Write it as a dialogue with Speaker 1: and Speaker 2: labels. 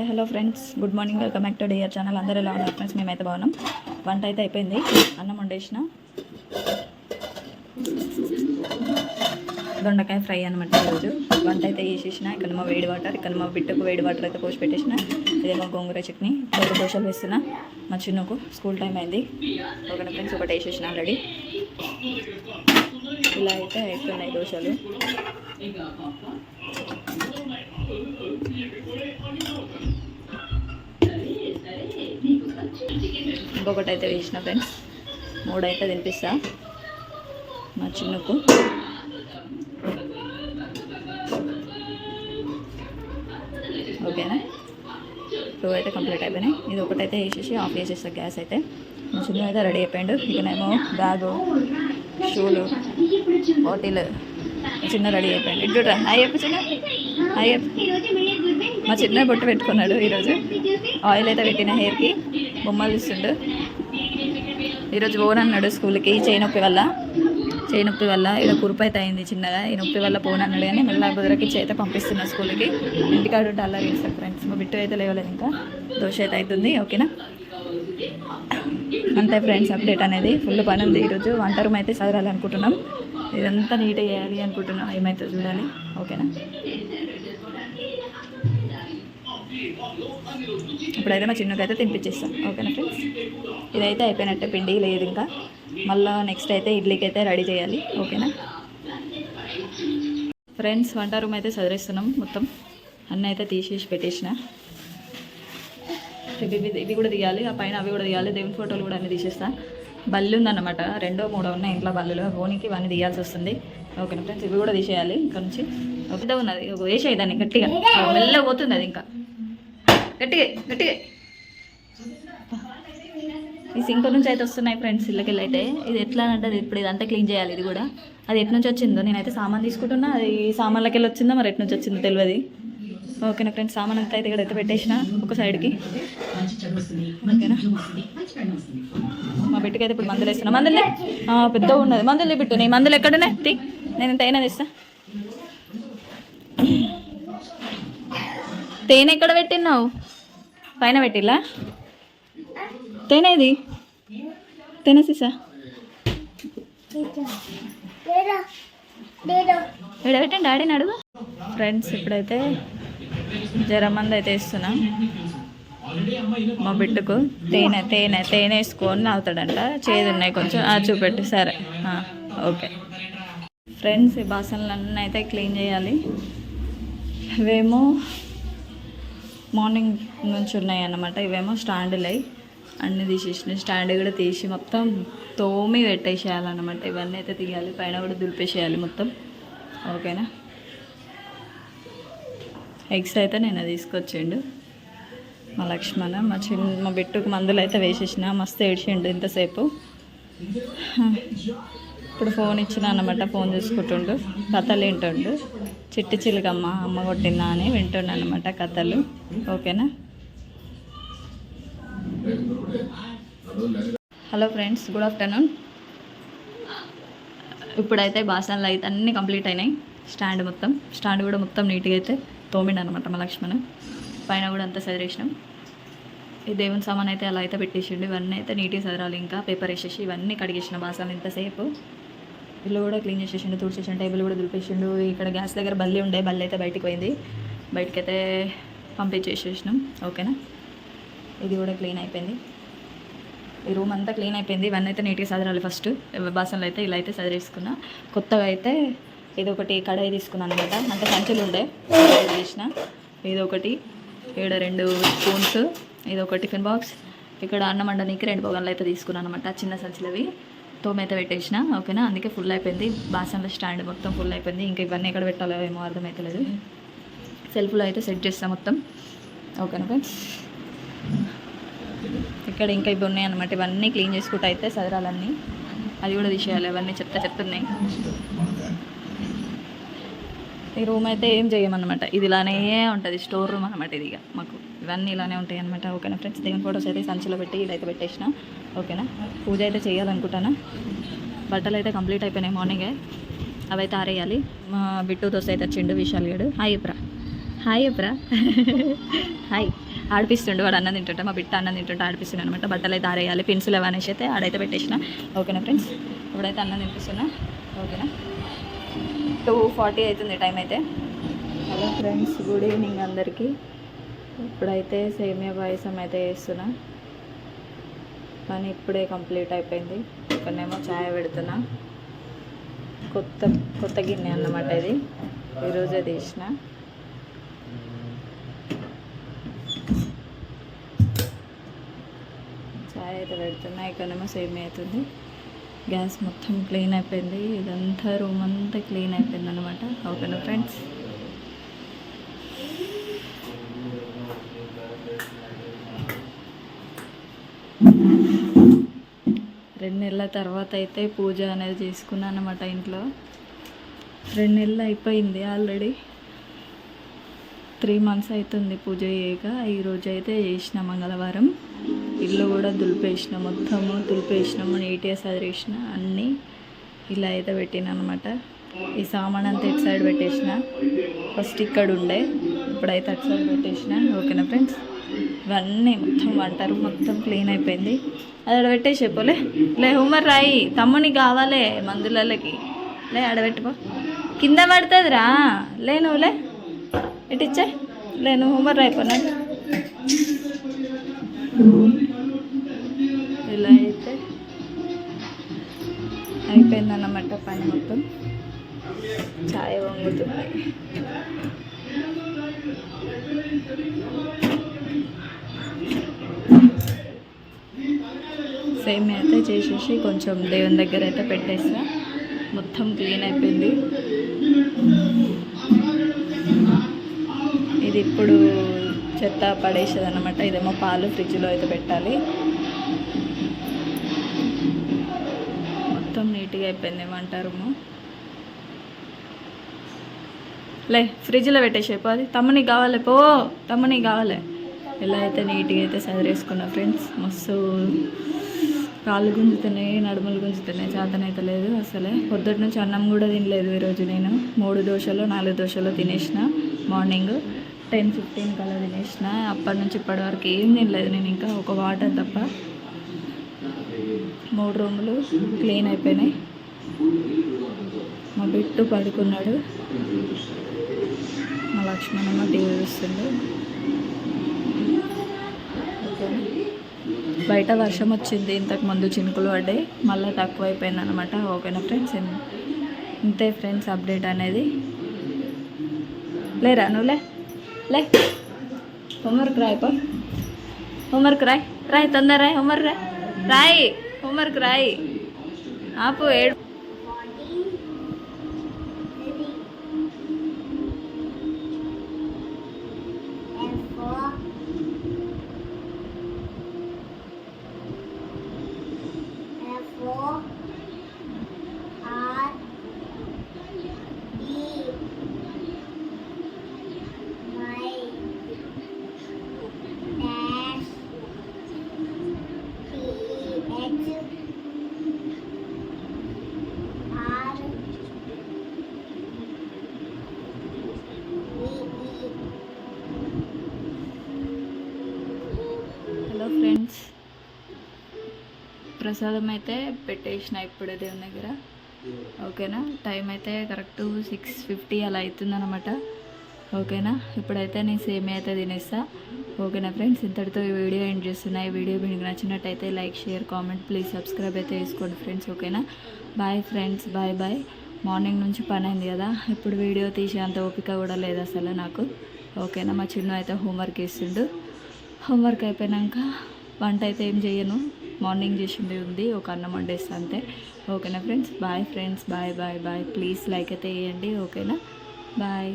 Speaker 1: Hi hello friends. Good morning. Welcome back to dear channel. అందరూ ఎలా ఉన్నారు friends? మేమైతే బాగున్నాం. వంట అయితే అయిపోయింది. అన్నం వండేసిన. దొండకాయ ఫ్రై అనమాట ఈరోజు. వంట అయితే వేసేసిన ఇక్కడ మా వేడి వాటర్ ఇక్కడ మా బిడ్డకు వేడి వాటర్ అయితే పోసి పెట్టేసిన. ఇదేమో గోంగూర చట్నీ. రెండు దోశలు వేస్తున్నా. మా చిన్నకు స్కూల్ టైం అయింది. ఒకటి ఫ్రెండ్స్ ఒకటి వేసేసిన ఆల్రెడీ. ఇలా అయితే అవుతున్నాయి దోశలు. ఇంకొకటి అయితే వేసిన ఫ్రెండ్స్. మూడు అయితే తినిపిస్తా. మా చిన్నకు. ఓకేనా? టూ అయితే కంప్లీట్ అయిపోయినాయి. ఇది ఒకటైతే వేసేసి ఆఫ్ చేసేస్తా గ్యాస్ అయితే. మా చిన్న అయితే రెడీ అయిపోయాడు. ఇకనేమో బ్యాగు షూలు బాటిల్ చిన్న రెడీ అయిపోయాడు. ఇటు రా. చిన్న. మా చిన్న బొట్టు పెట్టుకున్నాడు ఈరోజు. ఆయిల్ అయితే పెట్టిన హెయిర్కి. బొమ్మలు ఇస్తుండు. ఈరోజు ఓన్ అన్నాడు స్కూల్కి చేయి నొప్పి వల్ల. చేయి నొప్పి వల్ల. ఇలా కురుపు అయితే అయింది చిన్నగా. ఈ నొప్పి వల్ల పోను అన్నాడు కానీ మళ్ళీ కుదరకి అయితే పంపిస్తున్నా స్కూల్కి. ఇంటికాడు అలా చేస్తారు ఫ్రెండ్స్. మా బిట్టు అయితే లేవలేదు ఇంకా. దోశ అయితే అవుతుంది ఓకేనా? అంతే ఫ్రెండ్స్ అప్డేట్ అనేది. ఫుల్ పని ఉంది ఈరోజు. వంట రూమ్ అయితే చదవాలి అనుకుంటున్నాం ఇదంతా నీట్గా చేయాలి అనుకుంటున్నాం. ఏమైతే చూడాలి. ఓకేనా? ఇప్పుడైతే మా చిన్నకైతే తినిపించేస్తాం. ఓకేనా ఫ్రెండ్స్? ఇదైతే అయిపోయినట్టే పిండి లేదు ఇంకా. మళ్ళీ నెక్స్ట్ అయితే ఇడ్లీకి అయితే రెడీ చేయాలి. ఓకేనా? ఫ్రెండ్స్ వంట రూమ్ అయితే చదివేస్తున్నాం మొత్తం. అన్నీ అయితే తీసేసి పెట్టేసిన. ఇవి ఇవి- కూడా తీయాలి. ఆ పైన అవి కూడా తీయాలి. దేవుని ఫోటోలు కూడా అన్నీ తీసేస్తా. బల్లి ఉందన్నమాట. రెండో మూడో ఉన్నాయి ఇంట్లో బల్లులు ఓనికి ఇవన్నీ తీయాల్సి వస్తుంది. ఓకేనా ఫ్రెండ్స్? ఇవి కూడా తీసేయాలి ఇక్కడ నుంచి. ఒకటే ఉన్నది. ఒక దాన్ని గట్టిగా. మెల్లగా పోతుంది అది ఇంకా. గట్టిగా గట్టిగా. ఈ సింక్ నుంచి అయితే వస్తున్నాయి ఫ్రెండ్స్ ఇళ్ళకెళ్ళి అయితే. ఇది ఎట్లా అంటే ఇప్పుడు ఇదంతా క్లీన్ చేయాలి ఇది కూడా. అది ఎటు నుంచి వచ్చిందో నేనైతే సామాన్ తీసుకుంటున్నా. అది సామాన్లకెళ్ళి వచ్చిందో మరి ఎటు నుంచి వచ్చిందో తెలియదు. ఓకేనా ఫ్రెండ్స్ సామాన్ అంతా అయితే ఇక్కడ అయితే పెట్టేసిన ఒక సైడ్కి. ఓకేనా? మా బిడ్డకి అయితే ఇప్పుడు మందులు? వేస్తున్నా మందులే పెద్దగా ఉన్నది. మందులు బిట్టు నీ మందులు ఎక్కడనే తీ. నేను ఎంత అయినా తెస్తా. తేనె ఎక్కడ పెట్టినావు పైన పెట్టిలా? తేనె ఇది తేనె సీసా? ఇక్కడ పెట్టండి? డాడీని అడుగు ఫ్రెండ్స్ ఇప్పుడైతే జ్వరం మంది అయితే ఇస్తున్నాం మా బిడ్డకు తేనె తేనె తేనె వేసుకొని తాగుతాడంట చేదు ఉన్నాయి కొంచెం. ఆ, చూపెట్టు. సరే. ఓకే. ఫ్రెండ్స్ ఈ బాసనలన్నీ అయితే క్లీన్ చేయాలి. ఇవేమో మార్నింగ్ నుంచి ఉన్నాయి అన్నమాట ఇవేమో స్టాండ్లు అన్నీ తీసేసిన స్టాండ్ కూడా తీసి మొత్తం తోమి పెట్టేసేయాలన్నమాట. ఇవన్నీ అయితే తీయాలి. పైన కూడా దులిపేసేయాలి మొత్తం. ఓకేనా? ఎగ్స్ అయితే నేను తీసుకొచ్చిండు. మా లక్ష్మణ మా చిన్న మా బిట్టుకు మందులు అయితే వేసేసిన. మస్తు ఏడ్చిండు ఇంతసేపు. ఇప్పుడు ఫోన్ ఇచ్చిన అన్నమాట. ఫోన్ చూసుకుంటుండు. కథలు వింటుండు. చిట్టి చిలుకమ్మ అమ్మ కొట్టిందా అని వింటున్నాను అనమాట కథలు. ఓకేనా? Hello friends good afternoon. ఇప్పుడైతే బాసనలు అయితే అన్నీ కంప్లీట్ అయినాయి. స్టాండ్ మొత్తం. స్టాండ్ కూడా మొత్తం నీట్గా అయితే తోమిండు అనమాట మా లక్ష్మణ్. పైన కూడా అంతా సదిరేసినాం. ఈ దేవుని సామాన్ అయితే అలా అయితే పెట్టేసిండు. ఇవన్నీ అయితే నీట్గా సదరాలి ఇంకా. పేపర్ వేసేసి ఇవన్నీ కడిగేసిన బాసాలు ఇంతసేపు. ఇల్లు కూడా క్లీన్ చేసేసిండు తుడిచేసిండు టేబుల్ కూడా దులిపేసిండు. ఇక్కడ గ్యాస్ దగ్గర బల్లి ఉండే బల్లి అయితే బయటికి పోయింది. బయటకైతే పంపించేసేసినాం ఓకేనా? ఇది కూడా క్లీన్ అయిపోయింది. ఈ రూమ్ అంతా క్లీన్ అయిపోయింది. ఇవన్నీ అయితే నీట్గా సదరాలి ఫస్ట్. బాసనలు అయితే ఇలా అయితే సదరేసుకున్నా. కొత్తగా అయితే ఇది ఒకటి కడాయి తీసుకున్నాను అనమాట అంటే సంచులు ఉండే చేసిన ఇది ఒకటి ఇక్కడ రెండు స్పూన్స్ ఇది ఒక టిఫిన్ బాక్స్. ఇక్కడ అన్నం వండడానికి రెండు పొగన్లు అయితే తీసుకున్నాను అనమాట చిన్న సంచులవి. తోమైతే పెట్టేసిన ఓకేనా? అందుకే ఫుల్ అయిపోయింది. బాసన్ల స్టాండ్ మొత్తం ఫుల్ అయిపోయింది. ఇంకా ఇవన్నీ ఎక్కడ పెట్టాలో ఏమో అర్థమవుతలేదు సెల్ఫ్లో అయితే సెట్ చేస్తాం మొత్తం. ఓకేనా ఫ్రెండ్స్ ఇక్కడ ఇంకా ఇవి ఉన్నాయి అనమాట ఇవన్నీ క్లీన్ చేసుకుంటూ అయితే సదరాలన్నీ. అది కూడా తీసేయాలి. అవన్నీ చెత్త చెప్తున్నాయి ఈ రూమ్ అయితే ఏం చేయమన్నమాట. ఇది ఇలానే ఉంటుంది. స్టోర్ రూమ్ అనమాట ఇది ఇక మాకు. ఇవన్నీ ఇలానే ఉంటాయి అనమాట ఓకేనా ఫ్రెండ్స్? దేవుని ఫోటోస్ అయితే సంచిలో పెట్టి ఇదైతే పెట్టేసిన. ఓకేనా? పూజ అయితే చేయాలనుకుంటానా? బట్టలు అయితే కంప్లీట్ అయిపోయినాయి మార్నింగే. అవి అయితే ఆరేయాలి. మా బిట్టు దోశ అయితే వచ్చిండు విశాల్ గడు. హాయ్ ఎప్రా హాయ్ ఎప్రా హాయ్. ఆడిపిస్తుండే వాడు అన్నం తింటుంటే మా బిడ్డ అన్నం తింటుంటే ఆడిపిస్తుండే అనమాట బట్టలు అయితే ఆరేయాలి పెన్సిల్ అనేసి అయితే ఆడైతే పెట్టేసిన. ఓకేనా ఫ్రెండ్స్? ఇప్పుడైతే అన్నం తినిపిస్తున్నా. ఓకేనా? టూ ఫార్టీ అవుతుంది టైం అయితే. హలో ఫ్రెండ్స్ గుడ్ ఈవినింగ్ అందరికీ. ఇప్పుడైతే సేమియా పాయసం అయితే వేస్తున్నా పని ఇప్పుడే కంప్లీట్ అయిపోయింది. ఇక్కడనేమో ఛాయ్ పెడుతున్నా. కొత్త కొత్త గిన్నె అన్నమాట ఇది. ఈరోజే తీసిన. ఛాయ్ అయితే పెడుతున్నా. ఇక్కడనేమో సేమియా అవుతుంది. గ్యాస్ మొత్తం క్లీన్ అయిపోయింది. ఇదంతా రూమ్ అంతా క్లీన్ అయిపోయింది అనమాట ఓకేనా ఫ్రెండ్స్? రెండు నెలల తర్వాత అయితే పూజ అనేది చేసుకున్నాను అనమాట ఇంట్లో. రెండు నెలలు అయిపోయింది ఆల్రెడీ. త్రీ మంత్స్ అవుతుంది పూజ చేయక. ఈరోజు అయితే చేసిన మంగళవారం. ఇల్లు కూడా దులిపేసిన మొత్తము దులిపేసినాము నీట్గా సదిరేసిన అన్నీ ఇలా అయితే పెట్టిన అనమాట ఈ సామాన్ అంతా ఇటు సైడ్ పెట్టేసిన. ఫస్ట్ ఇక్కడ ఉండే ఇప్పుడైతే అటు సైడ్ పెట్టేసిన. ఓకేనా ఫ్రెండ్స్ ఇవన్నీ మొత్తం వంటారు మొత్తం క్లీన్ అయిపోయింది. అది ఆడ పెట్టేసి చెప్పలే. లే హోమర్ రాయి తమ్మునికి కావాలి మందులకి లే ఆడపెట్టుకో కింద పడుతుందిరా. లే నువ్వులే ఇటిచ్చే లే నువ్వు హోంవర్క్ రాయిపోనా ఇలా అయితే అయిపోయిందన్నమాట పని మొత్తం. ఛాయ్ వంగుతుంది సేమ్ అయితే చేసేసి కొంచెం దేవుని దగ్గర అయితే పెట్టేస్తా. మొత్తం క్లీన్ అయిపోయింది. ఇది ఇప్పుడు చెత్త పడేసేది అనమాట ఇదేమో పాలు ఫ్రిడ్జ్లో అయితే పెట్టాలి. మొత్తం నీట్గా అయిపోయింది వంట రూము. లే ఫ్రిడ్జ్లో పెట్టేసే పో అది తమ్మునికి కావాలి పో తమ్మునికి కావాలి. ఎలా అయితే నీట్గా అయితే సదిరేసుకున్నా ఫ్రెండ్స్ మస్తు కాళ్ళు గుంజుతున్నాయి నడుములు గుంజుతున్నాయి చేతనైతే లేదు అసలే. పొద్దుటి నుంచి అన్నం కూడా తినలేదు ఈరోజు నేను. మూడు దోశలు నాలుగు దోశలు తినేసిన మార్నింగ్ టెన్ ఫిఫ్టీన్ కల్లా తినేసిన. అప్పటి నుంచి ఇప్పటి వరకు ఏం తినలేదు నేను ఇంకా ఒక వాటర్ తప్ప. మూడు రూములు క్లీన్ అయిపోయినాయి. మా బిట్టు పడుకున్నాడు. లక్ష్మణమ్మ టీవీ బయట వర్షం వచ్చింది ఇంతకు ముందు చినుకులు పడ్డాయి మళ్ళీ తక్కువ అయిపోయింది అనమాట ఓకేనా ఫ్రెండ్స్? ఇంతే ఫ్రెండ్స్ అప్డేట్ అనేది. లేరా నువ్వులే లే. హోంవర్క్ రాయ్ పో. హోంవర్క్ రాయ్. రాయ్ తొందర రాయ్. హోంవర్క్ రాయ్. రాయ్. హోంవర్క్ రాయ్. ఆపు ఏడు హలో ఫ్రెండ్స్ ప్రసాదం అయితే పెట్టేసిన ఇప్పుడు దేవుని దగ్గర. ఓకేనా? టైం అయితే కరెక్ట్ సిక్స్ ఫిఫ్టీ అలా అవుతుందన్నమాట ఓకేనా? ఇప్పుడైతే నేను సేమే అయితే తినేస్తా. ఓకేనా ఫ్రెండ్స్? ఇంతటితో ఈ వీడియో ఎండ్ చేస్తున్నా. ఈ వీడియో మీకు నచ్చినట్టయితే like share comment please subscribe అయితే చేసుకోండి ఫ్రెండ్స్. ఓకేనా? Bye friends bye bye morning నుంచి పని అయింది కదా. ఇప్పుడు వీడియో తీసే అంత ఓపిక కూడా లేదు అసలు నాకు. ఓకేనా? మా చిన్న అయితే హోంవర్క్ ఇస్తుండు. హోంవర్క్ అయిపోయాక వంట అయితే ఏం చేయను మార్నింగ్ చేసింది ఉంది ఒక అన్నం వండేస్తా అంతే. ఓకేనా friends? Bye friends bye bye bye. Please like అయితే వేయండి ఓకేనా? బాయ్.